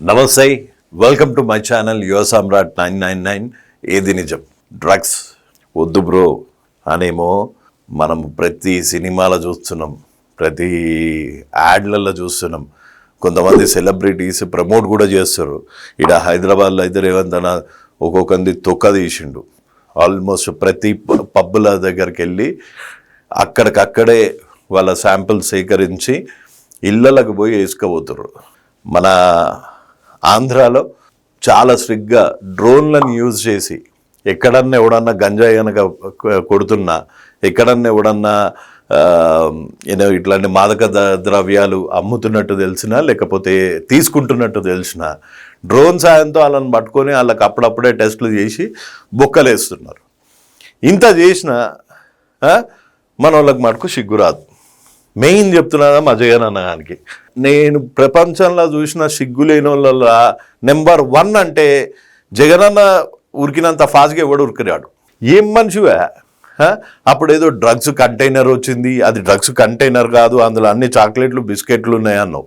నమస్తే welcome to my channel యువ సామ్రాట్ nine nine nine ఏది నిజం? డ్రగ్స్ వద్దు బ్రో అనేమో మనం ప్రతి సినిమాలో చూస్తున్నాం ప్రతి యాడ్లలో చూస్తున్నాం. కొంతమంది సెలబ్రిటీస్ ప్రమోట్ కూడా చేస్తారు. ఇక్కడ హైదరాబాద్లో అయితే రేవంత్ అన్న ఒక్కొక్కరిది తొక్క తీసిండు. ఆల్మోస్ట్ ప్రతి పబ్బుల దగ్గరికి వెళ్ళి అక్కడికక్కడే వాళ్ళ శాంపిల్ సేకరించి ఇళ్ళలకు పోయి వేసుకోబోతున్నారు మన ఆంధ్రాలో చాలా స్ట్రిక్ట్గా డ్రోన్లను యూజ్ చేసి ఎక్కడన్నా ఎవడన్నా గంజాయి కనుక కొడుతున్నా ఎక్కడన్నా ఎవడన్నా ఏదో ఇట్లాంటి మాదక ద్రవ్యాలు అమ్ముతున్నట్టు తెలిసినా లేకపోతే తీసుకుంటున్నట్టు తెలిసినా డ్రోన్ సాయంతో వాళ్ళని పట్టుకొని వాళ్ళకి అప్పుడప్పుడే టెస్టులు చేసి బొక్కలేస్తున్నారు. ఇంత చేసిన మన వాళ్ళకి మటుకు సిగ్గురాదు మెయిన్ చెప్తున్నాను మా జగన్ అన్నగానికి నేను ప్రపంచంలో చూసిన సిగ్గు లేని వాళ్ళ నెంబర్ వన్ అంటే జగనన్న ఉరికినంత ఫాస్ట్గా ఎవడు ఉరికిరాడు? ఏం మనిషివే? అప్పుడు ఏదో డ్రగ్స్ కంటైనర్ వచ్చింది అది డ్రగ్స్ కంటైనర్ కాదు అందులో అన్ని చాక్లెట్లు బిస్కెట్లు ఉన్నాయి అన్నావు.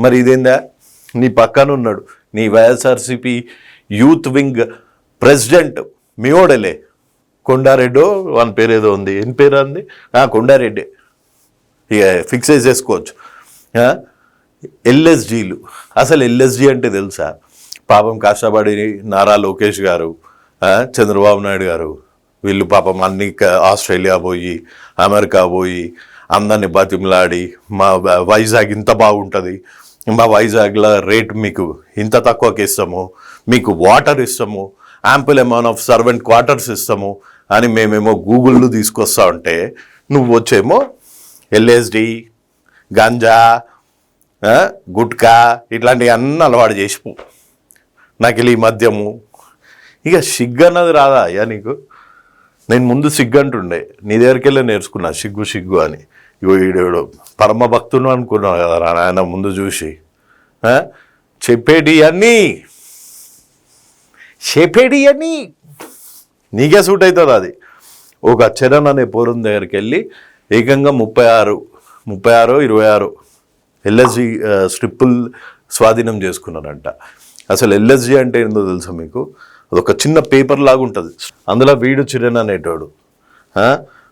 మరి ఇదేందా? నీ పక్కన ఉన్నాడు నీ వైఎస్ఆర్సిపి యూత్ వింగ్ ప్రెసిడెంట్ మియోడలే కొండారెడ్డో? వాని పేరు ఏదో ఉంది. ఏం పేరు అంది? ఆ, కొండారెడ్డి. ఇక ఫిక్స్ చేసేసుకోవచ్చు ఎల్ఎస్జీలు అసలు ఎల్ఎస్జీ అంటే తెలుసా? పాపం కష్టపడి నారా లోకేష్ గారు చంద్రబాబు నాయుడు గారు వీళ్ళు పాపం అన్ని ఆస్ట్రేలియా పోయి అమెరికా పోయి అందరిని బతిమలాడి మా వైజాగ్ ఇంత బాగుంటుంది. మా వైజాగ్లో రేట్ మీకు ఇంత తక్కువకి ఇస్తాము మీకు వాటర్ ఇస్తాము ample amount of servant quarters ఇస్తాము అని మేమేమో గూగుల్లో తీసుకొస్తా ఉంటే నువ్వు వచ్చేమో ఎల్ఎస్డి గంజా గుట్కా ఇట్లాంటివి అన్నీ అలవాటు చేసిపో. నకిలీ మద్యము. ఇక సిగ్గు అన్నది రాదా అయ్యా నీకు? నేను ముందు సిగ్గు అంటుండే. నీ దగ్గరికి వెళ్ళి నేర్చుకున్నా సిగ్గు సిగ్గు అని. ఇగో ఈడేడు పరమ భక్తును అనుకున్నావు కదా రా నాయన ముందు చూసి. చెప్పేటి అన్నీ చెప్పేటి అన్నీ నీకే సూట్ అవుతుంది అది. ఒక చరణ్ అనే పోరం దగ్గరికి వెళ్ళి ఏకంగా ముప్పై ఆరు ముప్పై ఆరు ఇరవై ఆరు ఎల్ఎస్జి స్ట్రిప్పుల్ స్వాధీనం చేసుకున్నారంట. అసలు ఎల్ఎస్జి అంటే ఏందో తెలుసా మీకు? అదొక చిన్న పేపర్ లాగా ఉంటుంది అందులో వీడు చిరణ్ అనేటోడు.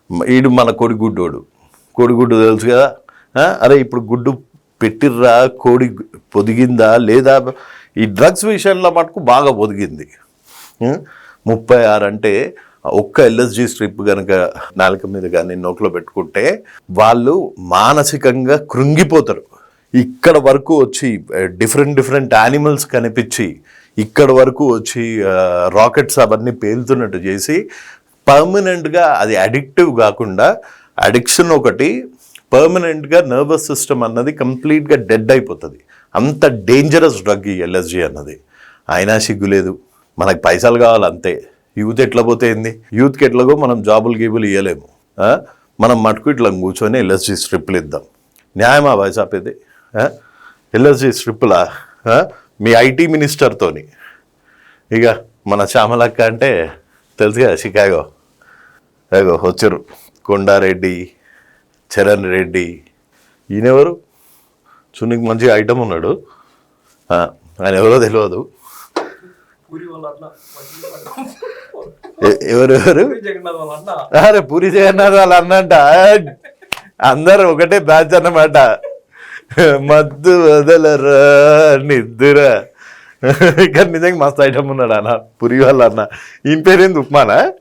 వీడు మన కోడిగుడ్డోడు. కోడిగుడ్డు తెలుసు కదా? అరే ఇప్పుడు గుడ్డు పెట్టిర్రా కోడి పొదిగిందా లేదా? ఈ డ్రగ్స్ విషయంలో మటుకు బాగా పొదిగింది. ముప్పై ఆరు అంటే ఒక్క ఎల్ఎస్జి స్ట్రిప్ కనుక నాలుక మీద కానీ నోట్లో పెట్టుకుంటే వాళ్ళు మానసికంగా కృంగిపోతారు. ఇక్కడ వరకు వచ్చి డిఫరెంట్ డిఫరెంట్ యానిమల్స్ కనిపించి ఇక్కడ వరకు వచ్చి రాకెట్స్ అవన్నీ పేలుతున్నట్టు చేసి పర్మనెంట్గా అది అడిక్టివ్ కాకుండా అడిక్షన్ ఒకటి పర్మనెంట్గా నర్వస్ సిస్టమ్ అన్నది కంప్లీట్గా డెడ్ అయిపోతుంది. అంత డేంజరస్ డ్రగ్ ఈ ఎల్ఎస్జీ అన్నది. అయినా సిగ్గులేదు. మనకు పైసలు కావాలి అంతే. యూత్ ఎట్లా పోతే ఏంది? యూత్కి ఎట్లాగో మనం జాబులు గీబులు ఇవ్వలేము మనం మటుకు ఇట్లా కూర్చొని ఎల్ఎస్జీ స్ట్రిప్లు ఇద్దాం. న్యాయమా వయసాపేది ఎల్ఎస్జీ స్ట్రిప్పులా? Me IT మినిస్టర్తోని. ఇక మన శ్యామలక్క అంటే తెలుసు కదా షికాగో? అగో వచ్చారు. కొండారెడ్డి చరణ్ రెడ్డి. ఈయనెవరు చున్నికి మంచి ఐటమ్ ఉన్నాడు. ఆయన ఎవరో తెలియదు పూరి వాళ్ళ అన్న ఎ- ఎవరెవరు పూరి జగన్నాథ్ వాళ్ళ అన్న. అరే పూరి జగన్నాథ్ వాళ్ళు అన్నంట. అందరు ఒకటే బ్యాచ్ అన్నమాట. మద్దు వదలరా నిద్ర కానీ నిజంగా మస్తు ఐటమ్ ఉన్నాడు అన్న పురి వాళ్ళ అన్న. ఈయన పేరేంది ఉప్మానా?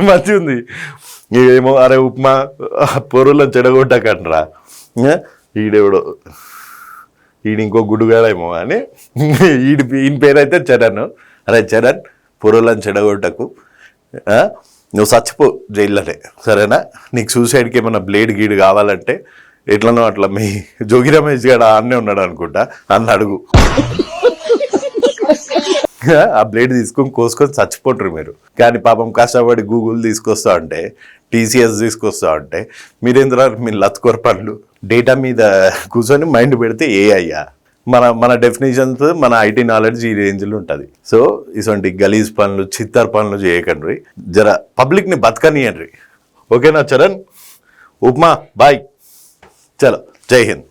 మంచిగా ఉంది. ఏమో అరే ఉప్మా పొరులను చెడగొట్టకండ్రా. ఈడెవడో? ఈయన ఇంకో గుడుగాడేమో అని. ఈడి ఈయన పేరు అయితే చరణ్. అరే చరణ్ పొరలను చెడగొట్టకు. నువ్వు చచ్చిపో జైల్లోనే. సరేనా? నీకు సూసైడ్కి ఏమైనా బ్లేడ్ గీడ్ కావాలంటే ఎట్లనో అట్లా మీ జోగి రమేష్ గారు ఆడనే ఉన్నాడు అనుకుంటా. అన్న అడుగు. ఆ? బ్లేడ్ తీసుకొని కోసుకొని చచ్చిపోతారు మీరు. కానీ పాపం కష్టపడి గూగుల్ తీసుకొస్తా ఉంటే టీసీఎస్ తీసుకొస్తా ఉంటే మీరేంద్ర మీ లత్కొర పనులు డేటా మీద కూర్చొని మైండ్ పెడితే ఏ అయ్యా? మన మన డెఫినేషన్స్ మన ఐటీ నాలెడ్జ్ ఈ రేంజ్లో ఉంటుంది. సో ఇటువంటి గలీజ్ పనులు చిత్తర్ పనులు చేయకండి. జర పబ్లిక్ని బతకనియండి. ఓకేనా చరణ్? ఉప్మా బాయ్ చలో. జై హింద్.